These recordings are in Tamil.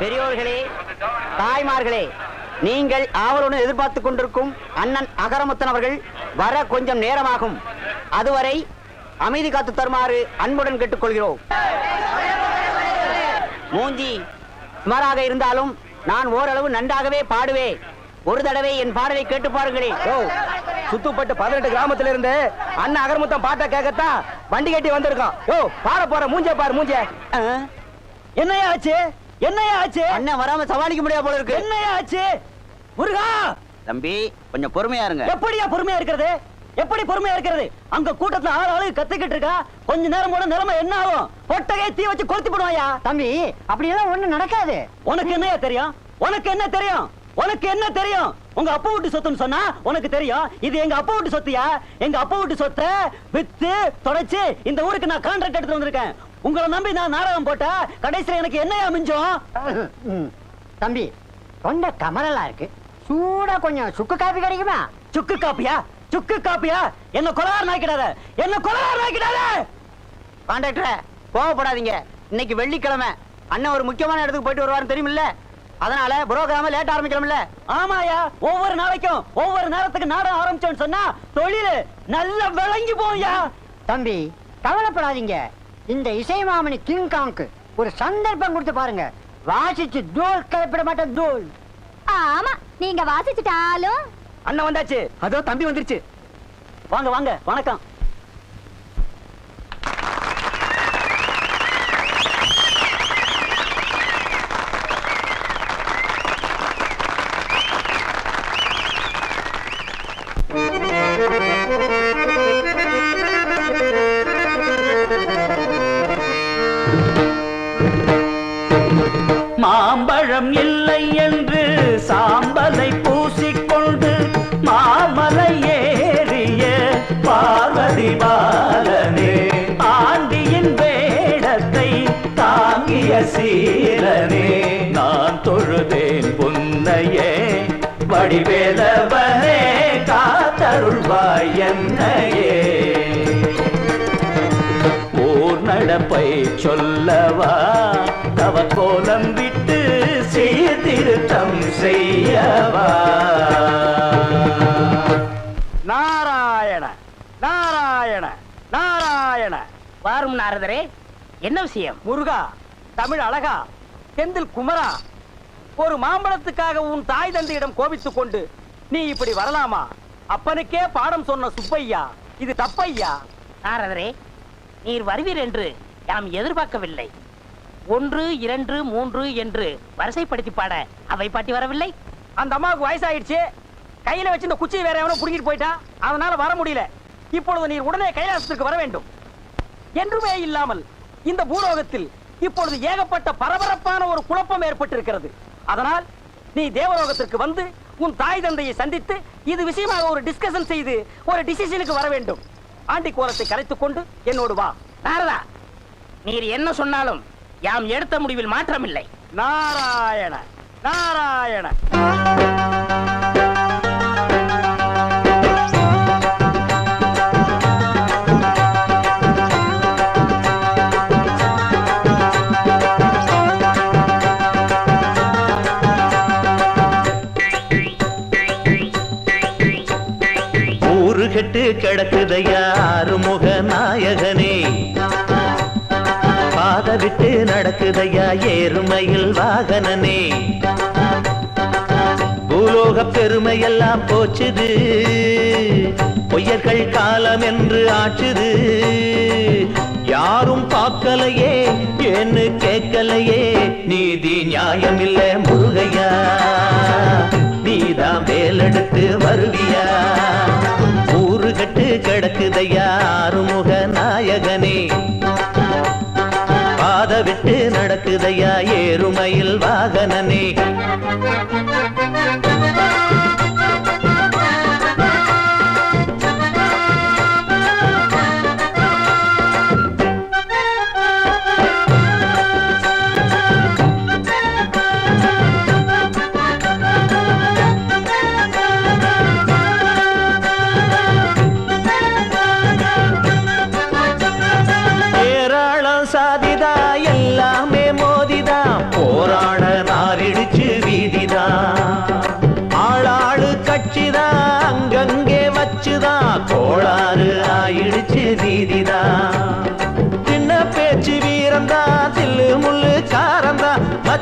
பெரியோர்களே தாய்மார்களே நீங்கள் ஆவலுடன் எதிர்பார்த்துக் கொண்டிருக்கும் அண்ணன் அகரமுத்தன் அவர்கள் வர கொஞ்சம் நேரமாகும். அதுவரை அமைதி காத்து தருமாறு அன்புடன் கேட்டுக்கொள்கிறோம். மூஞ்சி சுமாராக இருந்தாலும் நான் ஓரளவு நன்றாகவே பாடுவேன் ஒரு தடவை என் பாடலை கேட்டு பாருங்களேன். ஓ சுத்துப்பட்டு பதினெட்டு கிராமத்துல இருந்து அண்ணன் அகரமுத்தம் பாட்டை கேட்கத்தான் வண்டி கட்டி வந்திருக்கோம் ஓ பாட போற மூஞ்ச பாரு மூஞ்ச. ஆ, என்னையா ஆச்சு என்னையா ஆச்சு? அண்ணன் வராம சமாளிக்க முடியாது போல இருக்கு. என்னையா ஆச்சு? முருகா! தம்பி கொஞ்சம் பொறுமையா இருங்க. எப்படியா பொறுமையா இருக்கிறது? எப்படி பொறுமையா இருக்கிறது? அங்க கூட்டத்துல ஆள் ஆளு கத்திக்கிட்டு இருக்கா? கொஞ்ச நேரம் போன நிலைமை என்ன ஆகும்? பொட்டகை தீ வச்சு கொளுத்தி போடுவாயா? தம்பி அப்படியெல்லாம் ஒண்ணு நடக்காது. உனக்கு என்னையா தெரியும்? உனக்கு என்ன தெரியும்? உனக்கு என்ன தெரியும்? உங்க அப்பா வீட்டு சொத்துன்னு சொன்னா உனக்கு தெரியும். இது எங்க அப்பா வீட்டு சொத்தியா? எங்க அப்பா வீட்டு சொத்தை வித்து தொலைச்சு இந்த ஊருக்கு நான் கான்ட்ராக்ட் எடுத்து வந்திருக்கேன். உங்களை நம்பி நான் நாடகம் போட்டா கடைசியில எனக்கு என்னையா மிஞ்சம்? தம்பி தொண்டை கமலலா இருக்கு. சூடா கொஞ்சம் சுக்கு காப்பி கிடைக்குமா? சுக்கு காப்பியா? சுக்கு காப்பியா? என்ன கொலார் நாக்கிடாத என்ன கொலார் நாக்கிடாத கான்ட்ராக்டர் கோவப்படாதீங்க. இன்னைக்கு வெள்ளிக்கிழமை. அண்ணன் ஒரு முக்கியமான இடத்துக்கு போயிட்டு வருவாருன்னு தெரியுமில்ல? அதனால புரோகிராம லேட் ஆரம்பிக்கலாம்ல. ஆமாயா ஒவ்வொரு நாளைக்கும் ஒவ்வொரு நேரத்துக்கு நாடகம் ஆரம்பிச்சோன்னு சொன்னா தொழில் நல்லா விளங்கி போயா தம்பி கவலைப்படாதீங்க. இந்த இசைமாமணி கிங் காங்க்கு ஒரு சந்தர்ப்பம் கொடுத்து பாருங்க. வாசிச்சு தூள் கிளப்பிட மாட்டேன் தூள் ஆமா நீங்க வாசிச்சுட்டாலும். அண்ணன் வந்தாச்சு. அதோ தம்பி வந்துருச்சு. வாங்க வாங்க வணக்கம். மாம்பழம் இல்லை என்று சாம்பலை பூசிக்கொண்டு மாமலை ஏறிய பார்வதி பாலனே ஆண்டியின் வேடத்தை தாங்கிய சீலனே நான் தொழுதேன் புன்னையே வடிவேலவனே காத்தருள்வாய் என்னையே. ஊர் நடப்பை சொல்லவா? தவ கோலம் விட்டு சீர்திருத்தம் செய்யவா? நாராயண நாராயண நாராயண. வாரும் நாரதரே என்ன விஷயம்? முருகா தமிழ் அழகா செந்தில் குமரா. ஒரு மாம்பழத்துக்காக உன் தாய் தந்தையிடம் கோபித்துக் கொண்டு நீ இப்படி வரலாமா? அப்பனுக்கே பாடம் சொன்ன சுப்பையா இது தப்பையா? நாரதரே நீர் வருவீர் என்று நாம் எதிர்பார்க்கவில்லை. ஒன்று இரண்டு மூன்று என்று வரிசைப்படுத்தி பாட அவை பாட்டி வரவில்லை? அந்த அம்மாவுக்கு வயசாயிடுச்சு. கையில வச்சு இந்த குச்சியை வேற எவனோ புடுங்கிட்டு போயிட்டான் அதனால வர முடியல. இப்பொழுது நீர் உடனே கைலாசத்துக்கு வர வேண்டும். என்றுமே இல்லாமல் இந்த பூலோகத்தில் இப்பொழுது ஏகப்பட்ட பரபரப்பான ஒரு குழப்பம் ஏற்பட்டிருக்கிறது. அதனால் நீ தேவலோகத்திற்கு வந்து உன் தாய் தந்தையை சந்தித்து இது விஷயமாக ஒரு டிஸ்கஷன் செய்து ஒரு டிசிஷனுக்கு வர வேண்டும். ஆண்டி கோலத்தை கரைத்துக் கொண்டு என்னோடு வா. நாரதா நீர் என்ன சொன்னாலும் யாம் எடுத்த முடிவில் மாற்றமில்லை. நாராயண நாராயண. கிடக்குதையா? பாட்டு நடக்குதையா? ஏறுமையில் வாகனனே. பூலோக பெருமையெல்லாம் போச்சுது. பொய்யர்கள் காலம் என்று ஆச்சுது. யாரும் பார்க்கலையே ஏன்னு கேட்கலையே. நீதி நியாயம் இல்ல முருகையா. நீதான் வேலெடுத்து வருவியா. ஊரு கட்டு கிடக்குதையா? பாத நடக்குதையா ஏறுமையில் வாகனனே.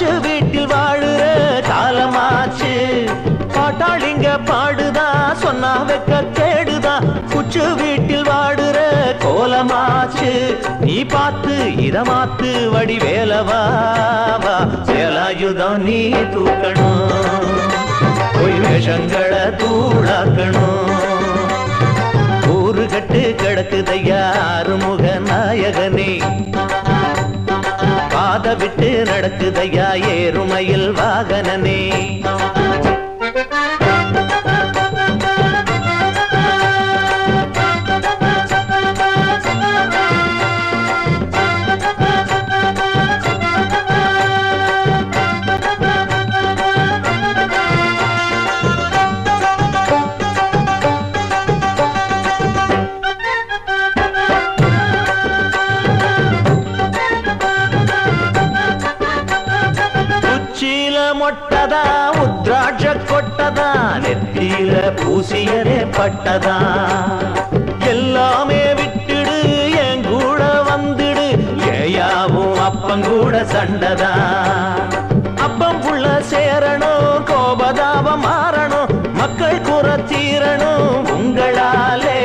பச்சு வீட்டில் வாழுற காலமாச்சு. பாட்டாளிங்க பாடுதா சொன்னா வெக்க கேடுதா. குச்சு வீட்டில் வாடுற கோலமாச்சு. நீ பார்த்து இதமாத்து வடிவேலவா சேலாயுதம் நீ தூக்கணும். பொய் வேஷங்களை தூளாக்கணும். ஊரு கட்டு கிடக்குதையா நடக்குதையா ஏறுமையில் வாகனனே. பட்டதா? நெத்தியில பூசியரே பட்டதா? எல்லாமே விட்டுடு என் கூட வந்துடு. ஏயாவும் அப்பங்கூட சண்டதா? அப்பம் புள்ள சேரணும் கோபதாபம் மாறணும். மக்கள் குற தீரணும் உங்களாலே.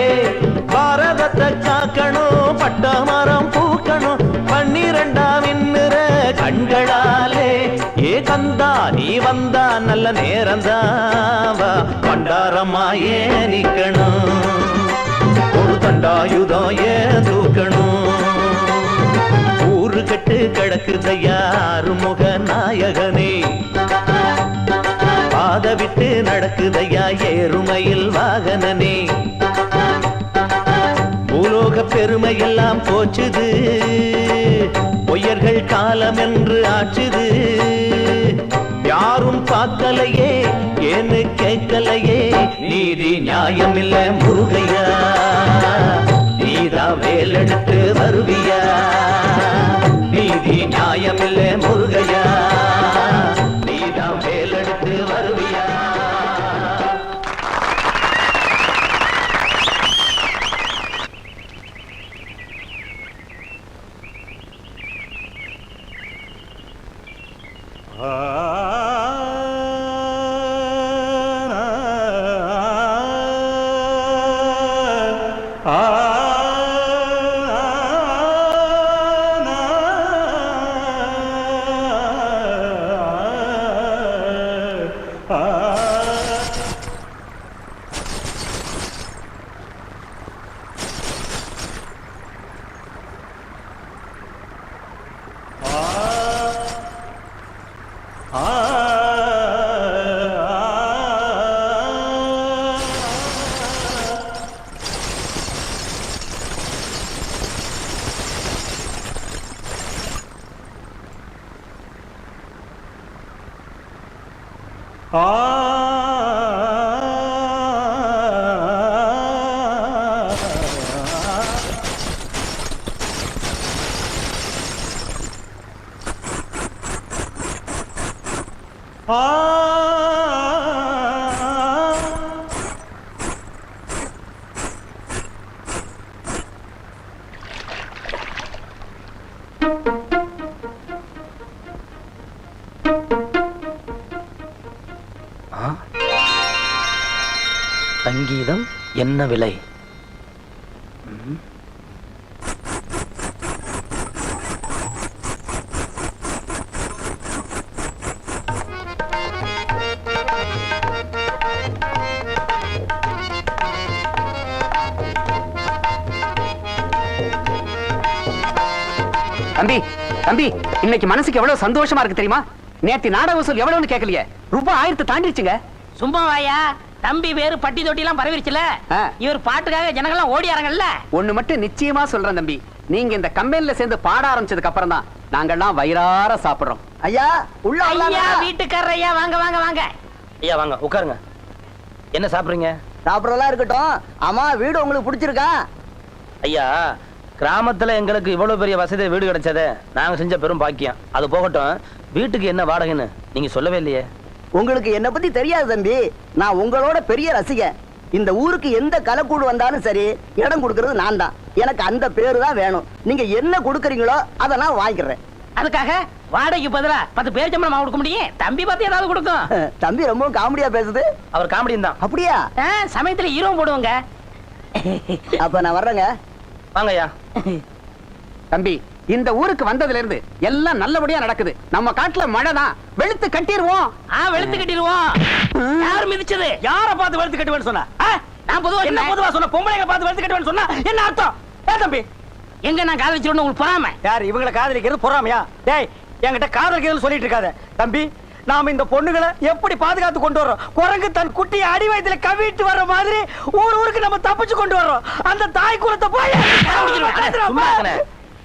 பாரதத்தை காக்கணும் பட்ட மரம் பூக்கணும். பன்னிரெண்டாம் இன்னுற கண்களாலே. ஏ கந்தா வந்தா நல்ல நேரம் வா பண்டாரமா ஏன் நிக்கணும்? ஒரு தண்டாயுதம் ஏன் தூக்கணும்? ஊரு கட்டு கிடக்குத யாரு முக நாயகனே? பாத விட்டு நடக்குதையா ஏறுமையில் வாகனனே? பூலோக பெருமையெல்லாம் போச்சுது. பொய்யர்கள் காலம் என்று ஆச்சுது. பார்க்கலையே ஏன்னு கேட்கலையே. நீதி நியாயம் இல்ல முருகையா. நீதா வேலெடுத்து வருவியா. நீதி நியாயம் இல்ல முருகையா. என்ன விலை? தம்பி தம்பி இன்னைக்கு மனசுக்கு எவ்வளவு சந்தோஷமா இருக்கு தெரியுமா? நேத்து நாடக வசூல் எவ்வளவுன்னு கேட்கலையே ரூபாய் ஆயிரத்து தாண்டிடுச்சுங்க சும்மா வாயா தம்பி பேரு பட்டி தொட்டி எல்லாம் பரவிருச்சுல. இவர் பாட்டுக்காக ஜனங்கள்லாம் ஓடியாரங்கல்ல ஒண்ணு மட்டும் நிச்சயமா சொல்றேன் தம்பி. நீங்க இந்த கம்பெனில சேர்ந்து பாட ஆரம்பிச்சதுக்கு அப்புறம் தான் நாங்கெல்லாம் வயிறார சாப்பிடுறோம். ஐயா உள்ள ஐயா வீட்டுக்காரர் ஐயா வாங்க வாங்க வாங்க. ஐயா வாங்க உட்காருங்க. என்ன சாப்பிடுறீங்க? சாப்பிடறதெல்லாம் இருக்கட்டும். ஆமா வீடு உங்களுக்கு பிடிச்சிருக்கா? ஐயா கிராமத்துல எங்களுக்கு இவ்வளவு பெரிய வசதி வீடு கிடைச்சதே நாங்க செஞ்ச பெரும் பாக்கியம். அது போகட்டும். வீட்டுக்கு என்ன வாடகைன்னு நீங்க சொல்லவே இல்லையே. உங்களுக்கு என்ன பத்தி தெரியாது தம்பி. நான் உங்களோட பெரிய ரசிகன். இந்த ஊருக்கு எந்த கலக்கூடு வந்தாலும் சரி இடம் கொடுக்கறது நான் தான். எனக்கு அந்த பேரு தான் வேணும். நீங்க என்ன கொடுக்கறீங்களோ அதை நான் வாங்கிக்கிறேன். அதுக்காக வாடகைக்கு பதிலா பத்து பேர் சம்பளம் கொடுக்க முடியும்? தம்பி பார்த்து ஏதாவது கொடுக்கும். தம்பி ரொம்ப காமெடியா பேசுது. அவர் காமெடியும் தான். அப்படியா? சமயத்துல ஹீரோ போடுவோங்க. அப்ப நான் வர்றேங்க. வாங்கய்யா. தம்பி இந்த ஊருக்கு வந்ததுல இருந்து எல்லாம் நல்லபடியா நடக்குது. நம்ம காட்டுல மழை தான் வெளுத்து கட்டிடுவோம் ஆ வெளுத்து கட்டிடுவோம் யார் மிதிச்சது? யார பார்த்து வளர்த்து கட்டுவேன்னு சொன்னா? நான் பொதுவா என்ன. பொதுவா சொன்ன பொம்பளைங்க பார்த்து வளர்த்து கட்டுவேன்னு சொன்னா என்ன அர்த்தம்? ஏ தம்பி. எங்க நான் காதல் வச்சிருந்தேன் உங்களுக்கு பொறாம? யார் இவங்களை காதலிக்கிறது பொறாமையா? டேய் என்கிட்ட காதலிக்கிறதுன்னு சொல்லிட்டு இருக்காத. தம்பி நாம இந்த பொண்ணுகளை எப்படி பாதுகாத்து கொண்டு வர்றோம்? குரங்கு தன் குட்டியை அடி வயத்துல கவிட்டு வர்ற மாதிரி ஊர் ஊருக்கு நம்ம தப்பிச்சு கொண்டு வர்றோம். அந்த தாய் குலத்தை போய்.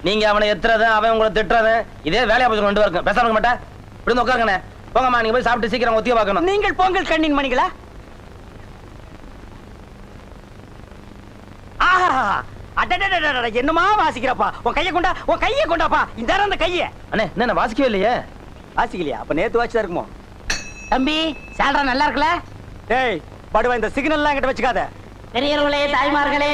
நீங்க அவனை எத்துறது அவன் உங்களை திட்டுறது இதே வேலையா போச்சு ரெண்டு பேருக்கும் பேசாம மாட்டேன். இப்படி உட்காருங்கண்ணே. போங்கம்மா நீங்க போய் சாப்பிட்டு சீக்கிரம் ஒத்திய பார்க்கணும். நீங்கள் பொங்கல் கண்ணின் மணிகளா? என்னமா வாசிக்கிறப்பா? உன் கையை கொண்டா உன் கையை கொண்டாப்பா? இந்த அந்த கையை. அண்ணே என்ன வாசிக்கவே இல்லையே? வாசிக்கலையா? அப்ப நேத்து வாசிச்சா இருக்குமோ? தம்பி சால்ரா நல்லா இருக்குல்ல? டேய் படுவா இந்த சிக்னல்லாம் என்கிட்ட வச்சுக்காத. பெரியவர்களே தாய்மார்களே.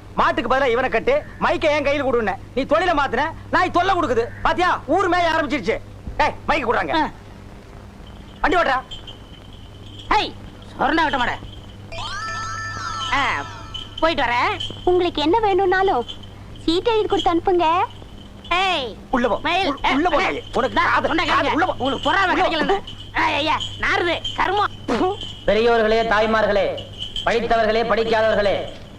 மாட்டுக்கு பதிலா இவனை கட்டு மைக்க என் கையில் கொடுன நீ தொழில மாத்துன நாய் தொல்லை கொடுக்குது. பாத்தியா? ஊர் மேய ஆரம்பிச்சிருச்சு. ஏய் மைக்க கொடுறாங்க. வண்டி ஓட்டுறா ஹை சொரணா விட்ட மாட. போயிட்டு வரேன். உங்களுக்கு என்ன வேணும்னாலும் சீட் எழுதி கொடுத்து அனுப்புங்க. ஏய் உள்ள போ. உள்ள- போ. உனக்கு காது-. உள்ள போ. உங்களுக்கு பொறாம. கிடைக்கல ஐயா நாருது கருமம். பெரியோர்களே தாய்மார்களே படித்தவர்களே படிக்காதவர்களே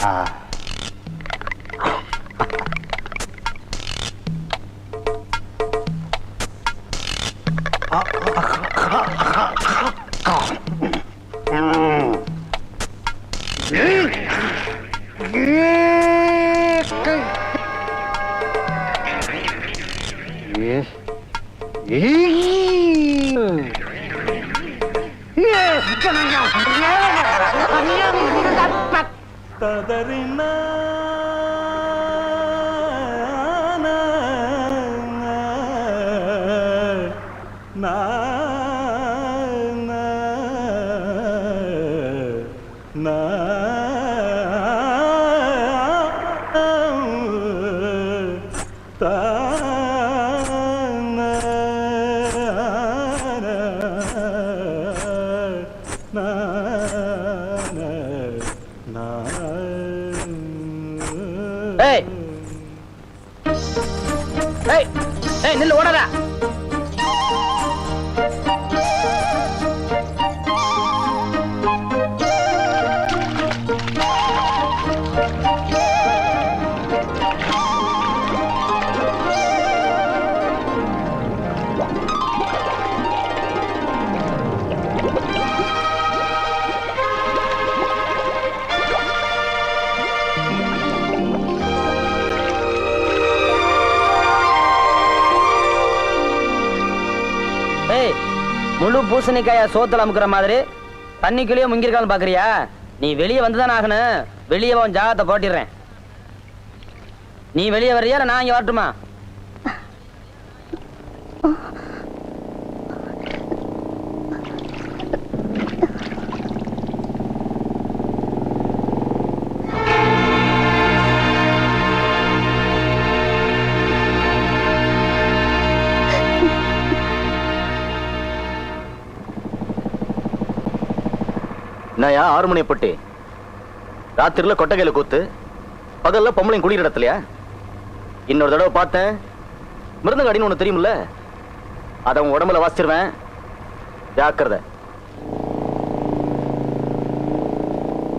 Ah. ஏய் ஏய். ஏய் நில்லு ஓடாத. பூசணிக்காய சோத்துல அமுக்குற மாதிரி தண்ணிக்குள்ளேயே முங்கிருக்கான்னு பாக்குறியா? நீ வெளியே வந்துதான் ஆகணும். வெளியே உன் ஜாகத்தை போட்டிடுறேன். நீ வெளியே வர்றியா நான் இங்க வரட்டுமா? நாயா ஆறு மணி பட்டு? ராத்திரில கொட்டகையில கூத்து. பகல்ல பொம்பளையும் குடிக்கிற இடத்துலையா? இன்னொரு தடவை பார்த்தேன். மிருதங்க அடின்னு ஒன்று தெரியுமில்ல? அதை உன் உடம்புல வாசிச்சிருவேன். ஜாக்கிரதை.